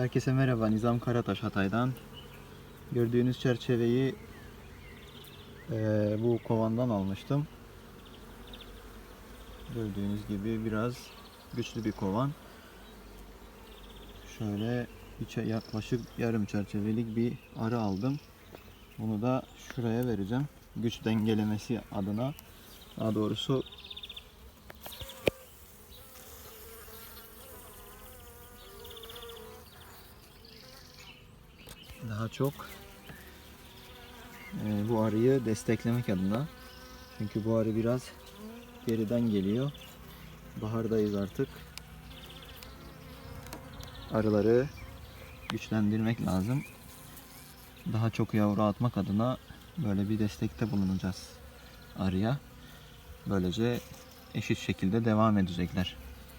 Herkese merhaba, Nizam Karataş Hatay'dan. Gördüğünüz çerçeveyi eee, bu kovandan almıştım. Gördüğünüz gibi biraz güçlü bir kovan. Şöyle içe yaklaşık yarım çerçevelik bir arı aldım. Bunu da şuraya vereceğim. Güç dengelemesi adına. Daha doğrusu daha çok e, bu arıyı desteklemek adına. Çünkü bu arı biraz geriden geliyor. Bahardayız artık. Arıları güçlendirmek lazım. Daha çok yavru atmak adına böyle bir destekte bulunacağız arıya. Böylece eşit şekilde devam edecekler.